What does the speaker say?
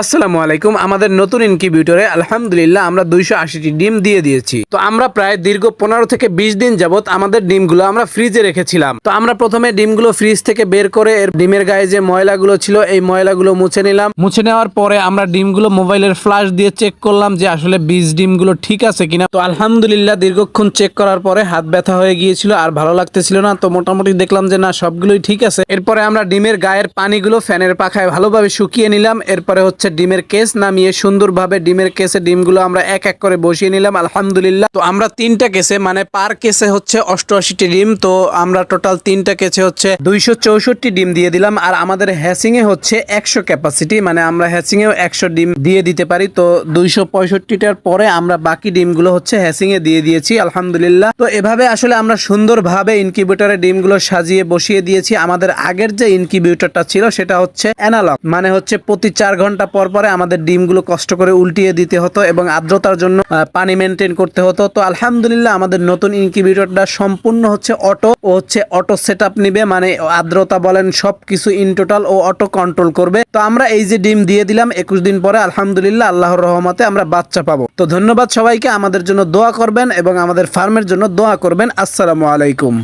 আসসালামু আলাইকুম, আমাদের নতুন ইনকিউবেটরে আলহামদুলিল্লাহ আমরা দুইশো আশিটি ডিম দিয়ে দিয়েছি। তো আমরা প্রায় দীর্ঘ পনেরো থেকে বিশ দিন যাবত আমাদের ডিমগুলো আমরা ফ্রিজে রেখেছিলাম। তো আমরা প্রথমে ডিমগুলো ফ্রিজ থেকে বের করে এর ডিমের গায়ে যে ময়লাগুলো ছিল, এই ময়লাগুলো মুছে নিলাম। মুছে নেওয়ার পরে আমরা ডিমগুলো মোবাইলের ফ্ল্যাশ দিয়ে চেক করলাম যে আসলে বীজ ডিমগুলো ঠিক আছে কিনা। তো আলহামদুলিল্লাহ দীর্ঘক্ষণ চেক করার পরে হাত ব্যথা হয়ে গিয়েছিল, আর ভালো লাগতেছিল না। তো মোটামুটি দেখলাম যে না, সবগুলোই ঠিক আছে। এরপরে আমরা ডিমের গায়ের পানিগুলো ফ্যানের পাখায় ভালোভাবে শুকিয়ে নিলাম। এরপরে হচ্ছে ডিমের কেস, নামিয়ে সুন্দরভাবে ডিমের কেসে ডিমগুলো আমরা এক এক করে বসিয়ে নিলাম, আলহামদুলিল্লাহ। তো আমরা তিনটা কেসে মানে পার কেসে হচ্ছে অষ্টআশিটি ডিম, তো আমরা টোটাল তিনটা কেসে হচ্ছে দুইশো চৌষট্টি ডিম দিয়ে দিলাম, আর আমাদের হ্যাসিং এ হচ্ছে একশো ক্যাপাসিটি মানে আমরা হ্যাসিং এও একশো ডিম দিয়ে দিতে পারি, তো দুইশো পঁয়ষট্টিটার পরে আমরা বাকি ডিমগুলো হচ্ছে হ্যাসিং এ দিয়ে দিয়েছি, আলহামদুলিল্লাহ। তো এভাবে আসলে আমরা সুন্দরভাবে ইনকিউবেটরে ডিমগুলো সাজিয়ে বসিয়ে দিয়েছি, আমাদের আগের যে ইনকিউবেটরটা ছিল সেটা হচ্ছে অ্যানালগ মানে হচ্ছে প্রতি চার ঘণ্টা পর পরে আমাদের ডিমগুলো কষ্ট করে উল্টিয়ে দিতে হতো এবং আর্দ্রতার জন্য পানি মেনটেন করতে হতো। তো আলহামদুলিল্লাহ আমাদের নতুন ইনকিউবেটরটা সম্পূর্ণ হচ্ছে অটো ও হচ্ছে অটো সেট আপ নিবে মানে আর্দ্রতা বলেন সবকিছু ইন টোটাল ও অটো কন্ট্রোল করবে। তো আমরা এই যে ডিম দিয়ে দিলাম, একুশ দিন পরে আলহামদুলিল্লাহ আল্লাহর রহমতে আমরা বাচ্চা পাবো। তো ধন্যবাদ সবাইকে, আমাদের জন্য দোয়া করবেন এবং আমাদের ফার্মের জন্য দোয়া করবেন। আসসালামু আলাইকুম।